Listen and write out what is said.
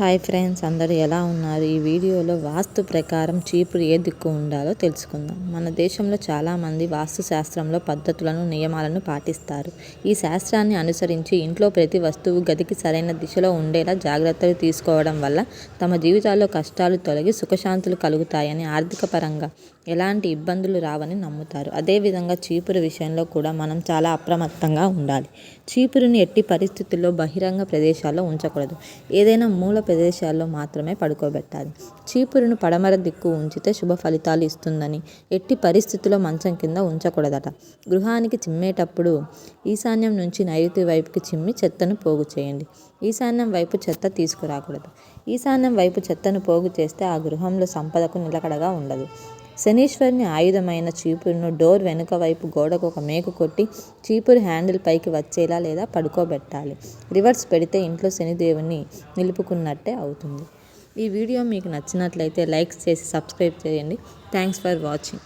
Hi friends అందరూ ఎలా ఉన్నారు? ఈ వీడియోలో వాస్తు ప్రకారం చీపురు ఏ దిక్కు ఉండాలో తెలుసుకుందాం. మన దేశంలో చాలామంది వాస్తు శాస్త్రంలో పద్ధతులను నియమాలను పాటిస్తారు. ఈ శాస్త్రాన్ని అనుసరించి ఇంట్లో ప్రతి వస్తువు గదికి సరైన దిశలో ఉండేలా జాగ్రత్తలు తీసుకోవడం వల్ల తమ జీవితాల్లో కష్టాలు తొలగి సుఖశాంతులు కలుగుతాయని ఆర్థిక పరంగా ఎలాంటి ఇబ్బందులు రావని నమ్ముతారు. అదేవిధంగా చీపురు విషయంలో కూడా మనం చాలా అప్రమత్తంగా ఉండాలి. చీపురుని ఎట్టి పరిస్థితుల్లో బహిరంగ ప్రదేశాల్లో ఉంచకూడదు. ఏదైనా మూల ప్రదేశాల్లో మాత్రమే పడుకోబెట్టాలి. చీపురును పడమర దిక్కు ఉంచితే శుభ ఫలితాలు ఇస్తుందని ఎట్టి పరిస్థితుల్లో మంచం కింద ఉంచకూడదట. గృహానికి చిమ్మేటప్పుడు ఈశాన్యం నుంచి నైరుతి వైపుకి చిమ్మి చెత్తను పోగు చేయండి. ఈశాన్యం వైపు చెత్త తీసుకురాకూడదు. ఈశాన్యం వైపు చెత్తను పోగు చేస్తే ఆ గృహంలో సంపదకు నిలకడగా ఉండదు. శనీశ్వరిని ఆయుధమైన చీపురును డోర్ వెనుక వైపు గోడకు ఒక మేకు కొట్టి చీపురు హ్యాండిల్ పైకి వచ్చేలా లేదా పడుకోబెట్టాలి. రివర్స్ పెడితే ఇంట్లో శనిదేవుని నిలుపుకున్నట్టే అవుతుంది. ఈ వీడియో మీకు నచ్చినట్లయితే లైక్ చేసి సబ్స్క్రైబ్ చేయండి. Thanks for watching.